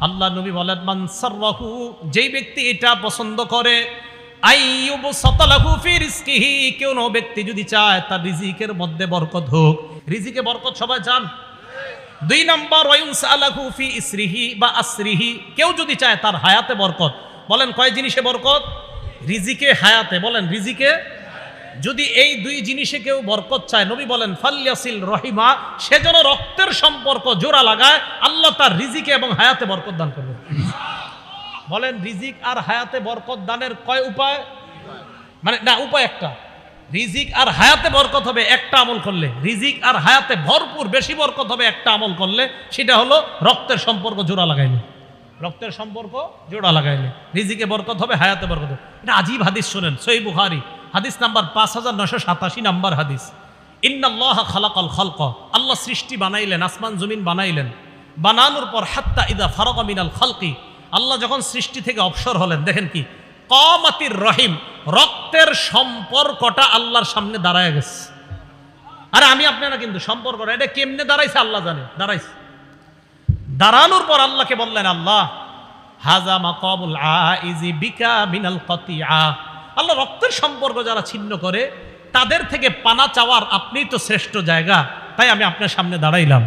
আল্লাহ নবী বলেন, মান সাররাহু, যেই ব্যক্তি এটা পছন্দ করে, আইয়ুব সাতালাহু ফি রিজকিহি কেউ নো ব্যক্তি যদি চায়, তার রিজিকের মধ্যে বরকত হোক। রিজিকে বরকত সবাই চান দুই নম্বর ওয়ুসালাহু ফি ইসরিহি বা আসরিহি কেউ যদি চায়, তার হায়াতে বরকত। বলেন, কয় জিনিসে বরকত? রিজিকে হায়াতে। বলেন, রিজিকে যদি এই দুই জিনিসে কেউ বরকত চায়, নবী বলেন ফাল্লিয়াসিল রহিমা সে যেন রক্তের সম্পর্ক জোড়া লাগায়, আল্লাহ তার রিজিকে এবং হায়াতে বরকত দান করবে। বলেন, রিজিক আর হায়াতে বরকত দানের কয় উপায়? মানে না, উপায় একটা। রিজিক আর হায়াতে বরকত হবে একটা আমল করলে। রিজিক আর হায়াতে ভরপুর বেশি বরকত হবে একটা আমল করলে। সেটা হলো রক্তের সম্পর্ক জোড়া লাগাইলে। রক্তের সম্পর্ক জোড়া লাগাইলে। রিজিকে বরকত হবে, হায়াতে বরকত এটা আজীব হাদিস শোনেন সই বুহারি হাদিস নাম্বার পাঁচ হাজার নশো সাতাশি নাম্বার হাদিস। ইন্নাল্লাহ খালাকাল খালক। আল্লাহ সৃষ্টি বানাইলেন, আসমান, জমিন বানাইলেন। বানানোর পর হাত্তা ইদা ফারকা মিনাল খালকি। আল্লাহ যখন সৃষ্টি থেকে অবসর হলেন, দেখেন কি? কমাতির রহিম, রক্তের সম্পর্কটা আল্লাহর সামনে দাঁড়ায় গেছে। আরে আমি আপনারা কিন্তু সম্পর্ক এটা কেমনে দাঁড়াইছে আল্লাহ জানে। দাঁড়াইছে। দাঁড়ানোর পর আল্লাহকে বললেন, আল্লাহ হাজামা হাজা মাকাবুল আইজি বিকা মিনাল কতিয়া আল্লাহ রক্তের সম্পর্ক যারা ছিন্ন করে, তাদের থেকে পানা চাওয়ার আপনি তো শ্রেষ্ঠ জায়গা। তাই আমি আপনার সামনে দাঁড়াইলাম।